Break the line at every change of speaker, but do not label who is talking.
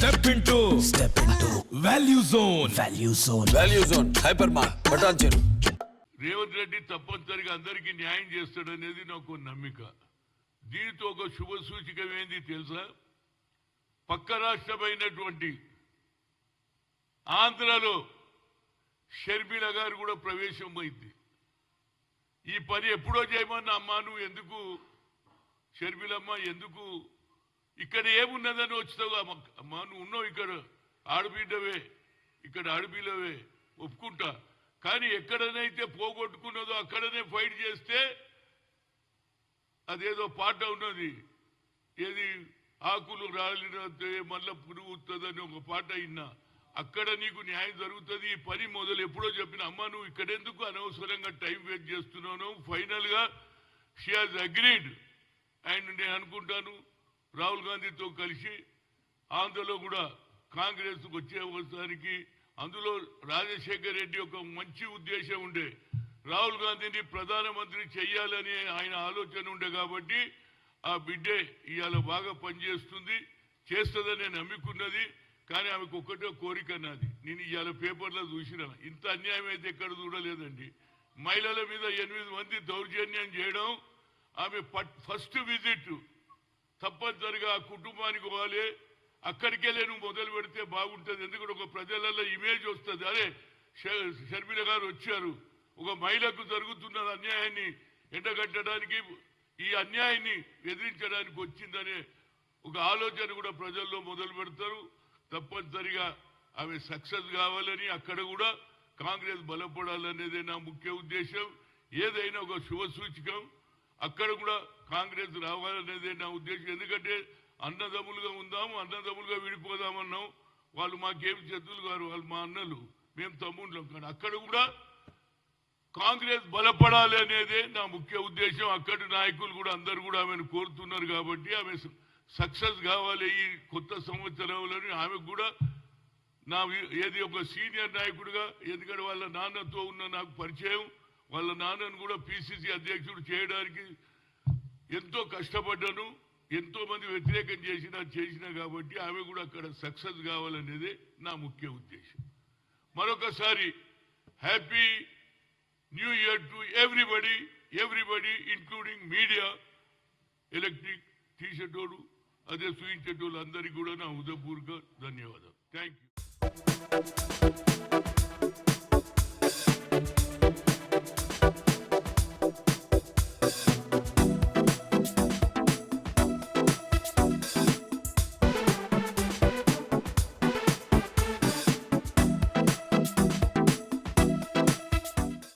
Step into
step into
value zone
value zone
value zone hyper mart Patancheru
Revanth Reddy తప్పనిసరిగా అందరికీ న్యాయం చేస్తాడనేది నాకు నమ్మిక. దీనితో ఒక శుభ సూచికం ఏంది తెలుసా? పక్క రాష్ట్రమైనటువంటి ఆంధ్రలో షర్మిల గారు కూడా ప్రవేశం అయింది. ఈ పని ఎప్పుడో చేయమన్నా అమ్మా నువ్వు ఎందుకు? షర్మిలమ్మ ఎందుకు ఇక్కడ ఏమున్నదని వచ్చావు అమ్మ- అమ్మా నువ్వు ఉన్నావు ఇక్కడ. ఆడబిడ్డవే ఇక్కడ ఆడబిల్లవే ఒప్పుకుంటా. కానీ ఎక్కడనైతే పోగొట్టుకున్నదో అక్కడనే ఫైట్ చేస్తే అదేదో పాట ఉన్నది. ఏది? ఆకులు రాలినతే మళ్ళా పురుగుతుందని ఒక పాట అయినా అక్కడ నీకు న్యాయం జరుగుతుంది. ఈ పని మొదలు ఎప్పుడో చెప్పిన అమ్మ నువ్వు ఇక్కడెందుకు అనవసరంగా టైం వేస్ట్ చేస్తున్నాను? ఫైనల్గా షీ హాజ్ అగ్రీడ్ అండ్ నేను అనుకుంటాను రాహుల్ గాంధీతో కలిసి ఆంధ్రలో కూడా కాంగ్రెస్ వచ్చే అవసరానికి అందులో రాజశేఖర్ రెడ్డి ఒక మంచి ఉద్దేశం ఉండే. రాహుల్ గాంధీని ప్రధానమంత్రి చెయ్యాలని ఆయన ఆలోచన ఉండే కాబట్టి ఆ బిడ్డే ఇవాళ బాగా పనిచేస్తుంది చేస్తుందని నేను నమ్ముకున్నది కానీ ఆమెకు ఒక్కటే కోరిక నాది. నేను ఇవాళ పేపర్లో చూసిన ఇంత అన్యాయం అయితే ఎక్కడ చూడలేదండి. మహిళల మీద ఎనిమిది మంది దౌర్జన్యం చేయడం ఆమె ఫస్ట్ విజిట్ తప్పనిసరిగా ఆ కుటుంబానికి పోవాలి. అక్కడికెళ్ళే నువ్వు మొదలు పెడితే బాగుంటుంది. ఎందుకంటే ఒక ప్రజలలో ఇమేజ్ వస్తుంది. అరే షర్మిల గారు వచ్చారు. ఒక మహిళకు జరుగుతున్న అన్యాయాన్ని ఎండగట్టడానికి ఈ అన్యాయాన్ని ఎదిరించడానికి వచ్చిందనే ఒక ఆలోచన కూడా ప్రజల్లో మొదలు పెడతారు. తప్పనిసరిగా ఆమె సక్సెస్ కావాలని అక్కడ కూడా కాంగ్రెస్ బలపడాలనేదే నా ముఖ్య ఉద్దేశం. ఏదైనా ఒక శుభ సూచకం అక్కడ కూడా కాంగ్రెస్ రావాలనేదే నా ఉద్దేశం. ఎందుకంటే అన్నదమ్ములుగా ఉందాము అన్నదమ్ములుగా విడిపోదామన్నాం. వాళ్ళు మాకేమి శత్రులు గారు వాళ్ళు మా అన్నలు మేము తమ్ముళ్ళం కానీ అక్కడ కూడా కాంగ్రెస్ బలపడాలి అనేదే నా ముఖ్య ఉద్దేశం. అక్కడి నాయకులు కూడా అందరు కూడా ఆమెను కోరుతున్నారు కాబట్టి ఆమె సక్సెస్ కావాలి ఈ కొత్త సంవత్సరంలోని. ఆమెకు కూడా నా ఏది ఒక సీనియర్ నాయకుడిగా ఎందుకంటే వాళ్ళ నాన్నతో ఉన్న నాకు పరిచయం. వాళ్ళ నాన్నను కూడా పిసిసి అధ్యక్షుడు చేయడానికి ఎంతో కష్టపడ్డాను ఎంతో మంది వ్యతిరేకం చేసినా చేసినా కాబట్టి ఆమె కూడా అక్కడ సక్సెస్ కావాలనేదే నా ముఖ్య ఉద్దేశం. మరొకసారి happy new year to everybody everybody including media electric తీసేటోడు అదే సూచించేటోళ్ళు అందరికీ కూడా నా ఉదయపూర్వక ధన్యవాదాలు. Thank you.